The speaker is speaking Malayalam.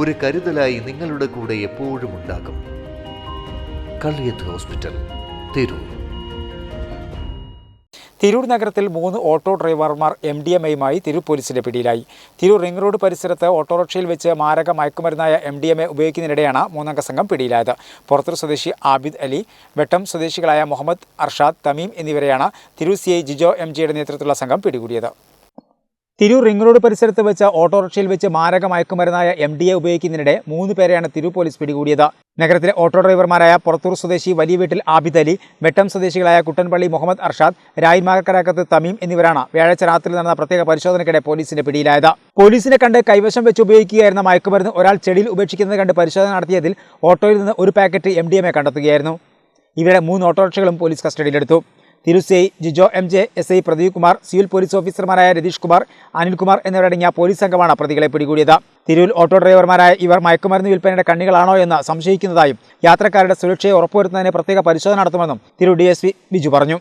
ഒരു കരുതലായി നിങ്ങളുടെ കൂടെ എപ്പോഴും ഉണ്ടാകും. കള്ളിയത്ത് ഹോസ്പിറ്റൽ തിരൂർ. തിരൂർ നഗരത്തിൽ മൂന്ന് ഓട്ടോ ഡ്രൈവർമാർ എം ഡി എം എയുമായി തിരൂർ പോലീസിന്റെ പിടിയിലായി. തിരൂർ റിംഗ് റോഡ് പരിസരത്ത് ഓട്ടോറിക്ഷയിൽ വെച്ച് മാരക മയക്കുമരുന്നായ എം ഡി എം എ ഉപയോഗിക്കുന്നതിനിടെയാണ് മൂന്നംഗ സംഘം പിടിയിലായത്. പുറത്തൂർ സ്വദേശി ആബിദ് അലി വെട്ടം സ്വദേശികളായ മുഹമ്മദ് അർഷാദ് തമീം എന്നിവരെയാണ് Tirur C I Jijo M ജിയുടെ നേതൃത്വത്തിലുള്ള സംഘം പിടികൂടിയത്. തിരൂർ റിംഗ് റോഡ് പരിസരത്ത് വെച്ച് ഓട്ടോറിക്ഷയിൽ വെച്ച് മാരക മയക്കുമരുന്നായ എം ഡി എ ഉപയോഗിക്കുന്നതിനിടെ മൂന്ന് പേരെയാണ് തിരൂർ പോലീസ് പിടികൂടിയത്. നഗരത്തിലെ ഓട്ടോ ഡ്രൈവർമാരായ പുറത്തൂർ സ്വദേശി വലിയ വീട്ടിൽ ആബിദ് അലി വെട്ടം സ്വദേശികളായ കുട്ടൻപള്ളി മുഹമ്മദ് അർഷാദ് രായ്മാർക്കരാക്കത്ത് തമീം എന്നിവരാണ് വ്യാഴാഴ്ച രാത്രി നടന്ന പ്രത്യേക പരിശോധനയ്ക്കിടെ പോലീസിന്റെ പിടിയിലായത്. പോലീസിനെ കണ്ട് കൈവശം വെച്ച് ഉപയോഗിക്കുകയായിരുന്ന മയക്കുമരുന്ന് ഒരാൾ ചെടിയിൽ ഉപേക്ഷിക്കുന്നത് കണ്ട് പരിശോധന നടത്തിയതിൽ ഓട്ടോയിൽ നിന്ന് ഒരു പാക്കറ്റ് എം കണ്ടെത്തുകയായിരുന്നു. ഇവരുടെ മൂന്ന് ഓട്ടോറിക്ഷകളും പോലീസ് കസ്റ്റഡിയിലെടുത്തു. തിരുസൈ Jijo M J S I Pradeep Kumar civil police ഓഫീസർമാരായ രതീഷ് കുമാർ അനിൽകുമാർ എന്നിവരടങ്ങിയ പോലീസ് സംഘമാണ് പ്രതികളെ പിടികൂടിയത്. തിരൂർ ഓട്ടോ ഡ്രൈവർമാരായ ഇവർ മയക്കുമരുന്ന് വിൽപ്പനയുടെ കണ്ണികളാണോ എന്ന് സംശയിക്കുന്നതായും യാത്രക്കാരുടെ സുരക്ഷയെ ഉറപ്പുവരുത്തുന്നതിന് പ്രത്യേക പരിശോധന നടത്തുമെന്നും തിരു ഡി ബിജു പറഞ്ഞു.